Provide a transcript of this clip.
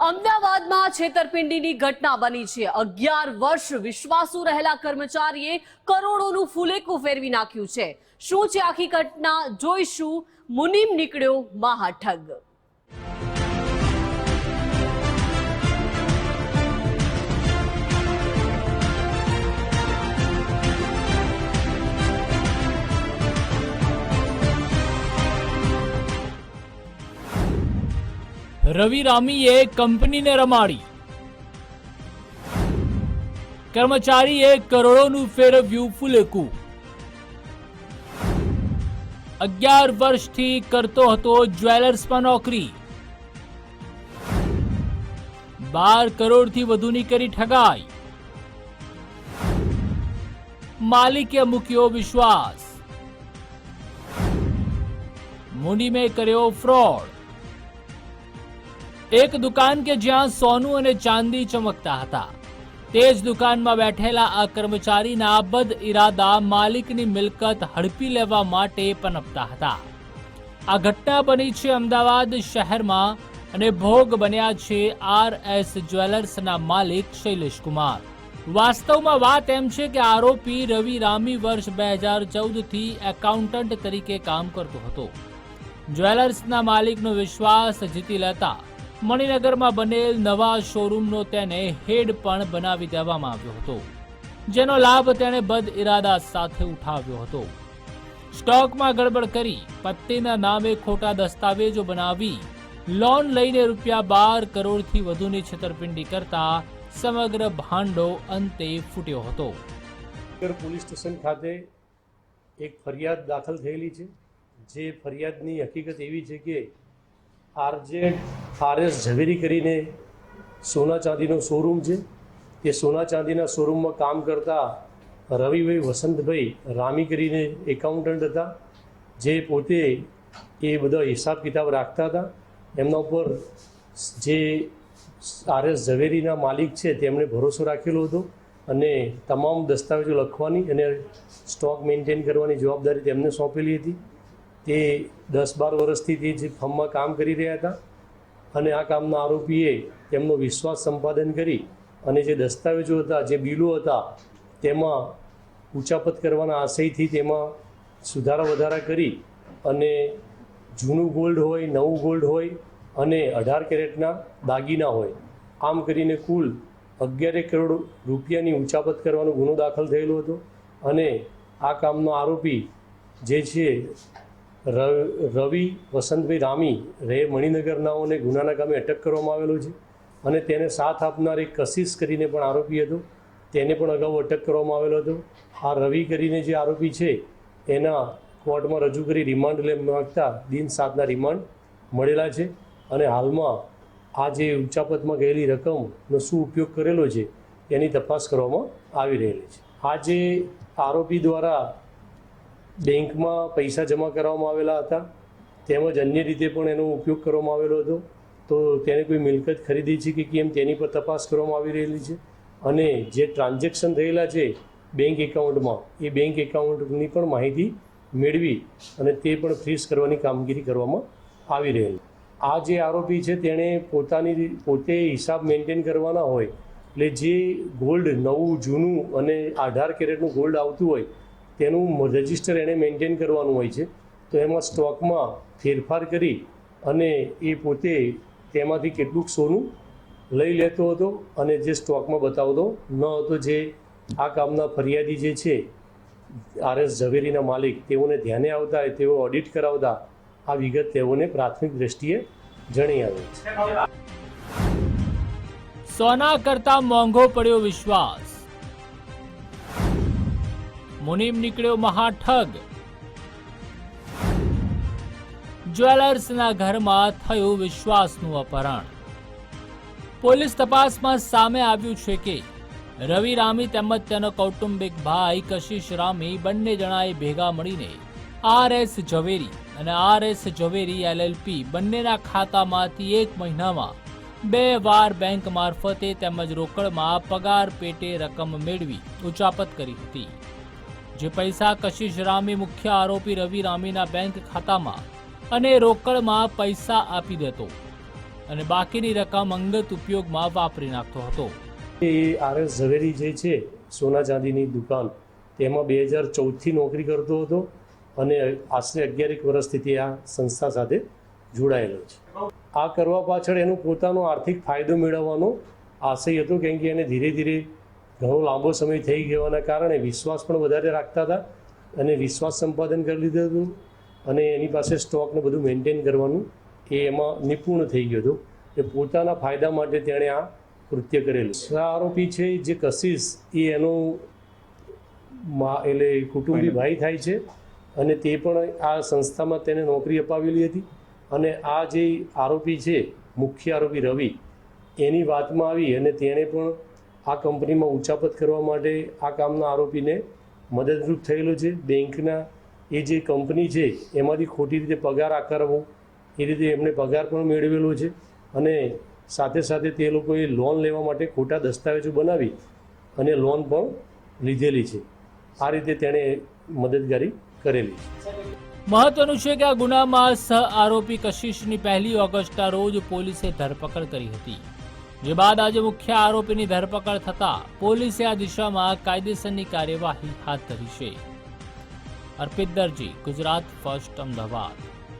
અમદાવાદમાં છેતરપિંડીની ઘટના બની છે. અગિયાર વર્ષ વિશ્વાસુ રહેલા કર્મચારીએ કરોડોનું ફુલેકું ફેરવી નાખ્યું છે. શું છે આખી ઘટના? જોઈશું. મુનિમ નીકળ્યો મહાઠગ. રવિ રામીએ કંપનીને રમાડી. કર્મચારીએ કરોડોનું ફેરવ્યું ફુલેકું. અગિયાર વર્ષથી કરતો હતો જ્વેલર્સમાં નોકરી. બાર કરોડથી વધુની કરી ઠગાઈ. માલિકે મૂક્યો વિશ્વાસ. મુનીમે કર્યો ફ્રોડ. એક દુકાન કે જ્યાં સોનું અને ચાંદી ચમકતા હતા. તે જ દુકાનમાં બેઠેલા આ કર્મચારીના બદ ઇરાદા માલિકની મિલકત હડપી લેવા માટે પનપતા હતા. આ ઘટના બની છે અમદાવાદ શહેરમાં અને ભોગ બન્યા છે આર એસ જ્વેલર્સના માલિક શૈલેષ કુમાર. વાસ્તવમાં વાત એમ છે કે આરોપી રવિ રામી વર્ષ બે હજાર ચૌદથી એકાઉન્ટન્ટ તરીકે કામ કરતો હતો. જ્વેલર્સના માલિકનો વિશ્વાસ જીતી લેતા મણિનગરમાં બનેલ નવા શોરૂમનો તેને હેડ પણ બનાવી દેવામાં આવ્યો હતો, જેનો લાભ તેણે બદ ઇરાદા સાથે ઉઠાવ્યો હતો. સ્ટોકમાં ગડબડ કરી પત્નીના નામે ખોટા દસ્તાવેજો બનાવી લોન લઈને રૂપિયા બાર કરોડથી વધુની છેતરપિંડી કરતા સમગ્ર ભાંડો અંતે ફૂટ્યો હતો. પોલીસ સ્ટેશન ખાતે એક ફરિયાદ દાખલ થયેલી છે, જે ફરિયાદની હકીકત એવી છે કે આરજે આરએસ ઝવેરી કરીને સોના ચાંદીનો શોરૂમ છે. તે સોના ચાંદીના શોરૂમમાં કામ કરતા રવિભાઈ વસંતભાઈ રામી કરીને એકાઉન્ટન્ટ હતા. જે પોતે એ બધા હિસાબ કિતાબ રાખતા હતા. એમના ઉપર જે આરએસ ઝવેરીના માલિક છે તેમણે ભરોસો રાખેલો હતો અને તમામ દસ્તાવેજો લખવાની અને સ્ટોક મેન્ટેન કરવાની જવાબદારી તેમને સોંપેલી હતી. તે દસ બાર વર્ષથી તે જે ફર્મમાં કામ કરી રહ્યા હતા. અને આ કામના આરોપીએ તેમનો વિશ્વાસ સંપાદન કરી અને જે દસ્તાવેજો હતા, જે બિલો હતા, તેમાં ઉચાપત કરવાના આશયથી તેમાં સુધારા વધારા કરી અને જૂનું ગોલ્ડ હોય, નવું ગોલ્ડ હોય અને અઢાર કેરેટના દાગીના હોય. આમ કરીને કુલ અગિયારે કરોડ રૂપિયાની ઉચાપત કરવાનો ગુનો દાખલ થયેલો હતો અને આ કામનો આરોપી જે છે રવિ વસંતભાઈ રામી, રે મણિનગરનાઓને ગુનાના કામે અટક કરવામાં આવેલો છે અને તેને સાથ આપનાર એક કશિશ કરીને પણ આરોપી હતો. તેને પણ અગાઉ અટક કરવામાં આવેલો હતો. આ રવિ કરીને જે આરોપી છે, એના કોર્ટમાં રજૂ કરી રિમાન્ડ લે માગતા દિન સાતના રિમાન્ડ મળેલા છે અને હાલમાં આ જે ઉચ્ચાપતમાં ગયેલી રકમનો શું ઉપયોગ કરેલો છે, એની તપાસ કરવામાં આવી રહેલી છે. આ જે આરોપી દ્વારા બેંકમાં પૈસા જમા કરાવવામાં આવેલા હતા. તેમજ અન્ય રીતે પણ એનો ઉપયોગ કરવામાં આવેલો હતો. તો તેને કોઈ મિલકત ખરીદી છે કે કેમ તેની પર તપાસ કરવામાં આવી રહેલી છે. અને જે ટ્રાન્ઝેક્શન થયેલા છે બેંક એકાઉન્ટમાં, એ બેંક એકાઉન્ટની પણ માહિતી મેળવી અને તે પણ ફ્રીઝ કરવાની કામગીરી કરવામાં આવી રહેલી. આ જે આરોપી છે તેણે પોતાની પોતે હિસાબ મેન્ટેન કરવાના હોય, એટલે જે ગોલ્ડ નવું, જૂનું અને અઢાર કેરેટનું ગોલ્ડ આવતું હોય તેનું રજિસ્ટર એણે મેન્ટેન કરવાનું હોય છે. તો એમાં સ્ટોકમાં ફેરફાર કરી અને એ પોતે તેમાંથી કેટલુંક સોનું લઈ લેતો હતો અને જે સ્ટોકમાં બતાવતો ન હતો જે આ કામના ફરિયાદી જે છે, આર એસ ઝવેરીના માલિક, તેઓને ધ્યાને આવતા તેઓ ઓડિટ કરાવતા આ વિગત તેઓને પ્રાથમિક દ્રષ્ટિએ જણી આવી છે. સોના કરતા મોંઘો પડ્યો વિશ્વાસ. મુનિમ નીકળ્યો મહાઠગ. જ્વેલર્સના ઘરમાં થયું વિશ્વાસનું અપહરણ. પોલીસ તપાસમાં સામે આવ્યું છે કે રવિ રામી તેમજ તેનો કૌટુંબિક ભાઈ કશિશ રામી બંને જણાએ ભેગા મળીને આર એસ ઝવેરી અને આર એસ ઝવેરી એલએલપી બંનેના ખાતામાંથી એક મહિનામાં બે વાર બેંક મારફતે તેમજ રોકડમાં પગાર પેટે રકમ મેળવી ઉચાપત કરી હતી. જે પૈસા કશિશ રામે મુખ્ય આરોપી રવિ રામીના બેંક ખાતામાં અને રોકડમાં પૈસા આપી દેતો અને બાકીની રકમ અંગત ઉપયોગમાં વાપરી નાખતો હતો. એ આર એસ ઝવેરી જે છે, સોના ચાંદીની દુકાન, તેમાં બે હજાર ચૌદથી નોકરી કરતો હતો અને આશરે અગિયારેક વર્ષથી તે આ સંસ્થા સાથે જોડાયેલો છે. આ કરવા પાછળ એનો પોતાનો આર્થિક ફાયદો મેળવવાનો આશય હતો, કેમ કે એને ધીરે ધીરે ઘણો લાંબો સમય થઈ ગયોના કારણે વિશ્વાસ પણ વધારે રાખતા હતા અને વિશ્વાસ સંપાદન કરી લીધું હતું અને એની પાસે સ્ટોકને બધું મેન્ટેન કરવાનું એ એમાં નિપુણ થઈ ગયો હતો. એ પોતાના ફાયદા માટે તેણે આ કૃત્ય કરેલું આરોપી છે જે કશિશ એ એનો મા, એટલે કુટુંબી ભાઈ થાય છે અને તે પણ આ સંસ્થામાં તેને નોકરી અપાવેલી હતી અને આ જે આરોપી છે, મુખ્ય આરોપી રવિ, એની વાતમાં આવી અને તેણે પણ આ કંપનીમાં ઉચાપત કરવા માટે આ કામના આરોપીને મદદરૂપ થયેલો છે. બેંકના એ જે કંપની છે, એમાંથી ખોટી રીતે પગાર આકારવો, એ રીતે એમણે પગાર પણ મેળવેલો છે અને સાથે સાથે તે લોકોએ લોન લેવા માટે ખોટા દસ્તાવેજો બનાવી અને લોન પણ લીધેલી છે. આ રીતે તેણે મદદગારી કરેલી છે. મહત્વનું છે કે આ ગુનામાં સહ આરોપી કશિશની પહેલી ઓગસ્ટના રોજ પોલીસે ધરપકડ કરી હતી. જે બાદ આજે મુખ્ય આરોપીની ધરપકડ થતા પોલીસે આ દિશામાં કાયદેસરની કાર્યવાહી હાથ ધરી છે. અર્પિત દરજી, ગુજરાત ફર્સ્ટ અમદાવાદ.